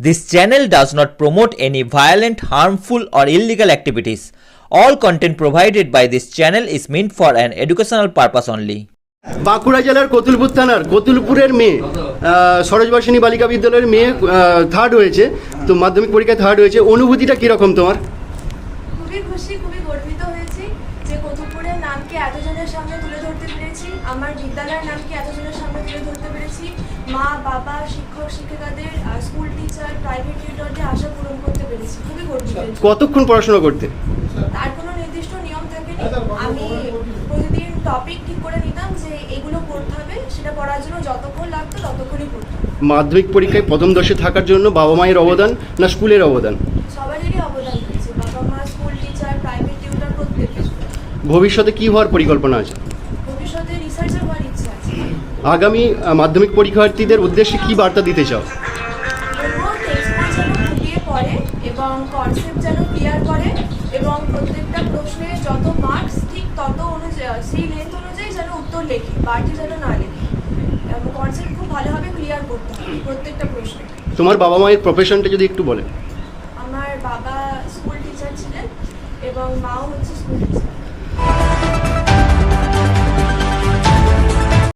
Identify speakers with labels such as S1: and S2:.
S1: This channel does not promote any violent, harmful, or illegal activities. All content provided by this channel is meant for an educational purpose only.
S2: Bankura জেলার কতুলপুর থানার কতুলপুরের মেয়ে সরোজবাসিনী বালিকা বিদ্যালয়ের মেয়ে third হয়েছে তো মাধ্যমিক পরীক্ষায় থার্ড হয়েছে অনুভূতিটা কীরকম তোমার
S3: খুবই খুশি খুবই গর্বিত নামকে এতজনের সামনে তুলে ধরতে পেরেছি। আমার বিদ্যালয়ের নামকে এতজনের সামনে তুলে ধরতে পেরেছি। মা বাবা শিক্ষক শিক্ষিকাদের স্কুল টিচার প্রাইভেট টিউটরদের আশা পূরণ করতে পেরেছি। খুবই গর্বিত।
S2: কতক্ষণ পড়াশোনা করতে?
S3: তার কোনো নির্দিষ্ট নিয়ম থাকেনি। আমি প্রতিদিন টপিক ঠিক করে নিতাম যে এগুলো পড়তে হবে সেটা পড়ার জন্য যতক্ষণ লাগতো ততক্ষণই পড়তাম।
S2: মাধ্যমিক পরীক্ষায় প্রথম দশে থাকার জন্য বাবা মায়ের অবদান না স্কুলের অবদান?
S3: সবারই অবদান রয়েছে বাবা মা স্কুল টিচার প্রাইভেট টিউটর প্রত্যেকের
S2: ভবিষ্যতে কি হওয়ার পরিকল্পনা আছে?
S3: ভবিষ্যতে রিসার্চার হওয়ার ইচ্ছা আছে।
S2: আগামী মাধ্যমিক পরীক্ষার্থীদের উদ্দেশ্যে কি বার্তা দিতে চাও?
S3: এবং কনসেপ্ট যেন ক্লিয়ার করে এবং প্রত্যেকটা প্রশ্নে যত মার্কস ঠিক তত অনুযায়ী সেই লেন্থ অনুযায়ী যেন উত্তর লেখে বাড়তি যেন না লেখে। এবং কনসেপ্ট খুব ভালোভাবে ক্লিয়ার করতে হবে প্রত্যেকটা প্রশ্নে।
S2: তোমার বাবা মায়ের প্রফেশনটা যদি একটু বলে।
S3: আমার বাবা স্কুল টিচার ছিলেন এবং মাও হচ্ছে স্কুল টিচার